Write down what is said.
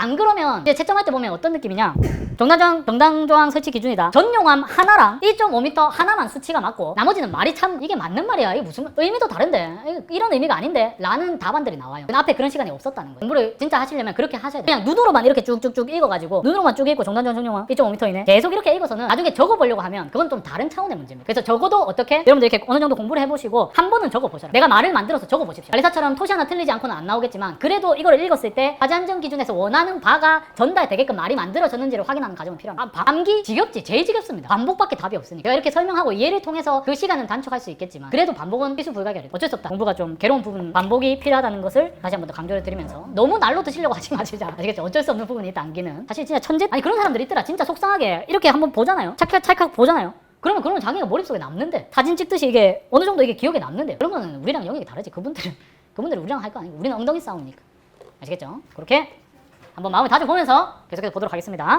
안 그러면 이제 채점할 때 보면 어떤 느낌이냐? 정당조항, 정당조항 설치 기준이다. 전용암 하나랑 1.5m 하나만 수치가 맞고 나머지는 말이 참 이게 맞는 말이야. 이게 무슨 의미도 다른데 이런 의미가 아닌데 라는 답안들이 나와요. 근데 앞에 그런 시간이 없었다는 거예요. 공부를 진짜 하시려면 그렇게 하셔야 돼요. 그냥 눈으로만 이렇게 쭉쭉쭉 읽어가지고 눈으로만 쭉 읽고 정당조항 전용암 1.5m이네. 계속 이렇게 읽어서는 나중에 적어보려고 하면 그건 좀 다른 차원의 문제입니다. 그래서 적어도 어떻게 여러분들 이렇게 어느 정도 공부를 해보시고 한 번은 적어보셔라. 내가 말을 만들어서 적어보십시오. 알리사처럼 토시 하나 틀리지 않고는 안 나오겠지만 그래도 이거를 읽었을 때 화재안전 기준에서 원하는 바가 전달되게끔 말이 만들어졌는지를 확인하는 과정은 필요합니다. 아, 암기 지겹지 제일 지겹습니다. 반복밖에 답이 없으니까 제가 이렇게 설명하고 이해를 통해서 그 시간은 단축할 수 있겠지만 그래도 반복은 필수 불가결이에요. 어쩔 수 없다. 공부가 좀 괴로운 부분 반복이 필요하다는 것을 다시 한 번 더 강조를 드리면서 너무 날로 드시려고 하지 마시자. 아시겠죠? 어쩔 수 없는 부분이 있다 암기는. 사실 진짜 천재 아니 그런 사람들 있더라. 진짜 속상하게 이렇게 한번 보잖아요. 찰칵 찰칵 보잖아요. 그러면 그러면 자기가 머릿속에 남는데 사진 찍듯이 이게 어느 정도 이게 기억에 남는데 그런 거는 우리랑 영역이 다르지 그분들은 그분들은 우리랑 할 거 아니고 우리는 엉덩이 싸움이니까 아시겠죠? 그렇게 한번 마음을 다져보면서 계속해서 보도록 하겠습니다